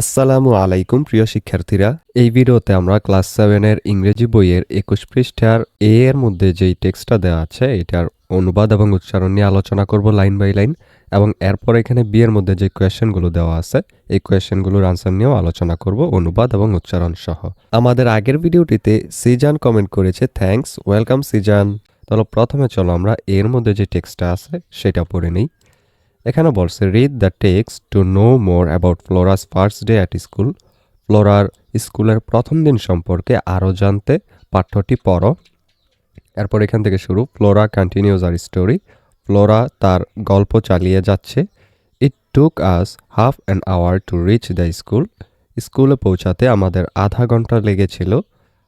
আসসালামু আলাইকুম, প্রিয় শিক্ষার্থীরা। এই ভিডিওতে আমরা ক্লাস সেভেনের ইংরেজি বইয়ের একুশ পৃষ্ঠার এ এর মধ্যে যেই টেক্সটটা দেওয়া আছে, এটার অনুবাদ এবং উচ্চারণ নিয়ে আলোচনা করব লাইন বাই লাইন এবং এরপর এখানে বি এর মধ্যে যে কোয়েশ্চেনগুলো দেওয়া আছে, এই কোয়েশ্চেনগুলোর আনসার নিয়েও আলোচনা করব অনুবাদ এবং উচ্চারণ সহ। আমাদের আগের ভিডিওটিতে সিজান কমেন্ট করেছে থ্যাঙ্কস ওয়েলকাম সিজান। তাহলে প্রথমে চলো আমরা এর মধ্যে যে টেক্সটটা আছে, সেটা পড়ে নিই। এখানে বলছে read the text to know more about Flora's first day at school ফ্লোরার স্কুলের প্রথম দিন সম্পর্কে আরও জানতে পাঠ্যটি পড়ো। এরপর এখান থেকে শুরু Flora continues her story Flora তার গল্প চালিয়ে যাচ্ছে। It took us half an hour to reach the school স্কুলে পৌঁছাতে আমাদের আধা ঘণ্টা লেগেছিল।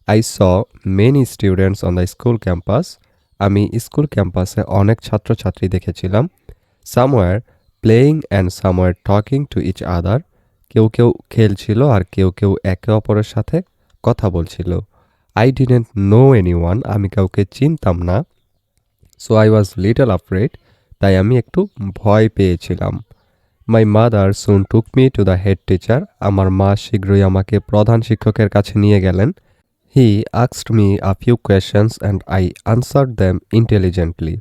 I saw many students on the school campus আমি স্কুল ক্যাম্পাসে অনেক ছাত্রছাত্রী দেখেছিলাম। Somewhere playing and somewhere talking to each other কেউ কেউ খেলছিল আর কেউ কেউ একে অপরের সাথে কথা বলছিল। I didn't know anyone আমি কাউকে চিনতাম না। So I was little afraid তাই আমি একটু ভয় পেয়েছিলাম। My mother soon took me to the head teacher আমার মা শীঘ্রই আমাকে প্রধান শিক্ষকের কাছে নিয়ে গেলেন। He আক্সড me a few questions and I answer them intelligently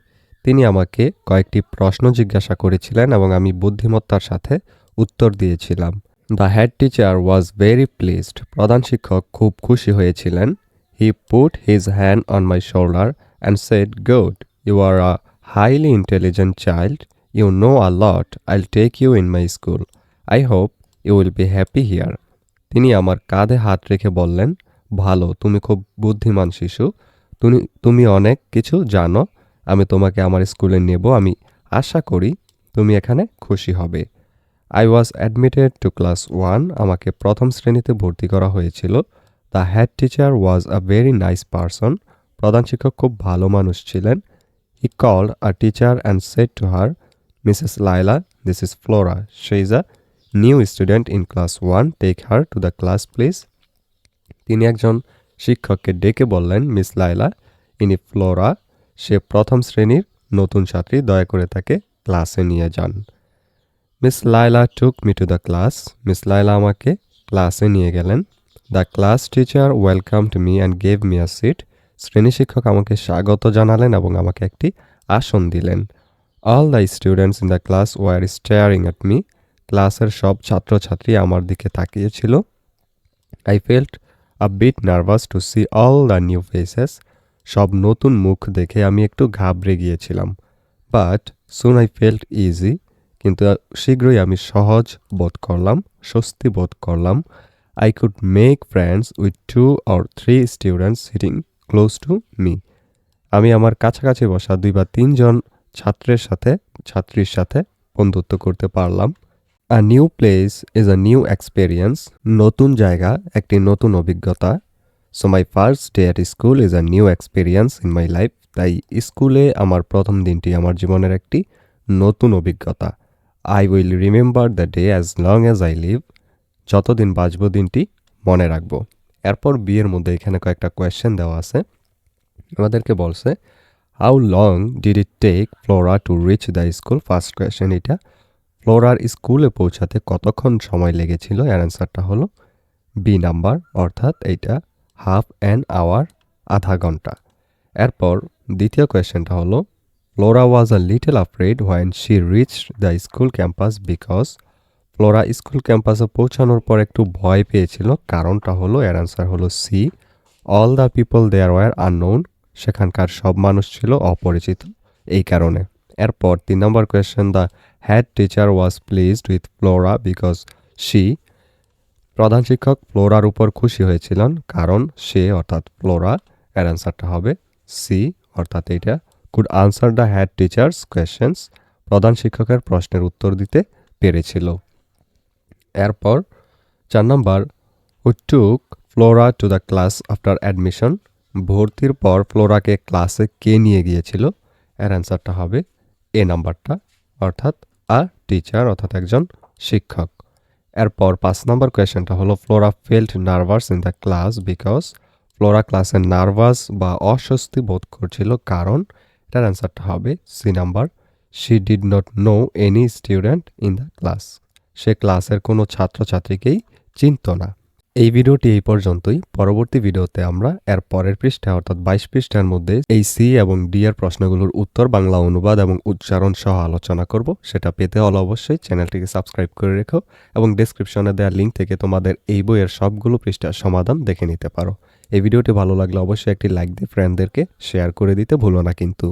তিনি আমাকে কয়েকটি প্রশ্ন জিজ্ঞাসা করেছিলেন এবং আমি বুদ্ধিমত্তার সাথে উত্তর দিয়েছিলাম। The head teacher was very pleased প্রধান শিক্ষক খুব খুশি হয়েছিলেন। He put his hand on my shoulder and said good you are a highly intelligent child you know a lot I'll take you in my school I hope you will be happy here তিনি আমার কাঁধে হাত রেখে বললেন, ভালো, তুমি খুব বুদ্ধিমান শিশু। তুমি তুমি অনেক কিছু জানো। আমি তোমাকে আমার স্কুলে নেব, আমি আশা করি তুমি এখানে খুশি হবে। I was admitted to class one আমাকে প্রথম শ্রেণীতে ভর্তি করা হয়েছিল। The head teacher was a very nice person প্রধান শিক্ষক খুব ভালো মানুষ ছিলেন। He called a teacher and said to her Mrs Laila this is Flora she is a new student in class one take her to the class please তিনি একজন শিক্ষককে ডেকে বললেন মিস লাইলা ইনি ফ্লোরা সে প্রথম শ্রেণির নতুন ছাত্রী দয়া করে তাকে ক্লাসে নিয়ে যান। Miss Laila took me to the class Miss Laila আমাকে ক্লাসে নিয়ে গেলেন। The class teacher welcomed me and gave me a seat শ্রেণি শিক্ষক আমাকে স্বাগত জানালেন এবং আমাকে একটি আসন দিলেন। All the students in the class were staring at me ক্লাসের সব ছাত্রছাত্রী আমার দিকে তাকিয়েছিল। I felt a bit nervous to see all the new faces সব নতুন মুখ দেখে আমি একটু ঘাবড়ে গিয়েছিলাম। But soon I felt easy কিন্তু শীঘ্রই আমি সহজ বোধ করলাম, স্বস্তি বোধ করলাম। I could make friends with two or three students sitting close to me আমি আমার কাছাকাছি বসা দুই বা তিনজন ছাত্রের সাথে, ছাত্রীর সাথে বন্ধুত্ব করতে পারলাম। A new place is a new experience নতুন জায়গা, একটি নতুন অভিজ্ঞতা। So my first day at school is a new experience in my life তাই স্কুলে আমার প্রথম দিনটি আমার জীবনের একটি নতুন অভিজ্ঞতা। I will remember the day as long as I live যতদিন বাঁচব দিনটি মনে রাখব। এরপর বিয়ের মধ্যে এখানে কয়েকটা কোয়েশ্চেন দেওয়া আছে। আমাদেরকে বলছে how long did it take Flora to reach the school first question এটা। ফ্লোরার স্কুলে পৌঁছাতে কতক্ষণ সময় লেগেছিল? এর অ্যান্সারটা হলো বি নাম্বার অর্থাৎ এইটা হাফ অ্যান আওয়ার আধা ঘণ্টা। এরপর দ্বিতীয় কোয়েশ্চেনটা হলো, Flora was a little afraid when she reached the school campus because Flora school ক্যাম্পাসে পৌঁছানোর পর একটু ভয় পেয়েছিল। কারণটা হলো, এর অ্যান্সার হলো C all the people there were unknown সেখানকার সব মানুষ ছিল অপরিচিত এই কারণে। এরপর তিন নম্বর question the head teacher was pleased with Flora because she প্রধান শিক্ষক ফ্লোরার উপর খুশি হয়েছিলেন, কারণ সে, অর্থাৎ ফ্লোরা, এর অ্যান্সারটা হবে সি অর্থাৎ এটা could answer the head teacher's questions প্রধান শিক্ষকের প্রশ্নের উত্তর দিতে পেরেছিল। এরপর চার নম্বর who took Flora to the class after admission ভর্তির পর ফ্লোরাকে ক্লাসে কে নিয়ে গিয়েছিল? এর অ্যান্সারটা হবে এ নাম্বারটা, অর্থাৎ আ টিচার অর্থাৎ একজন শিক্ষক। এরপর পাঁচ নম্বর কোয়েশনটা হলো Flora felt nervous in the class because Flora ক্লাসে নার্ভাস বা অস্বস্তি বোধ করছিল কারণ এটার অ্যান্সারটা হবে C number she did not know any student in the class সে ক্লাসের কোনো ছাত্রছাত্রীকেই চিনত না। এই ভিডিওটি এই পর্যন্তই। পরবর্তী ভিডিওতে আমরা এর পরের পৃষ্ঠা অর্থাৎ বাইশ পৃষ্ঠার মধ্যে এই সি এবং ডি এর প্রশ্নগুলোর উত্তর, বাংলা অনুবাদ এবং উচ্চারণ সহ আলোচনা করব। সেটা পেতে হলে অবশ্যই চ্যানেলটিকে সাবস্ক্রাইব করে রেখো এবং ডেসক্রিপশনে দেওয়া লিঙ্ক থেকে তোমাদের এই বইয়ের সবগুলো পৃষ্ঠার সমাধান দেখে নিতে পারো। এই ভিডিওটি ভালো লাগলে অবশ্যই একটি লাইক দিয়ে ফ্রেন্ডদেরকে শেয়ার করে দিতে ভুলো না কিন্তু।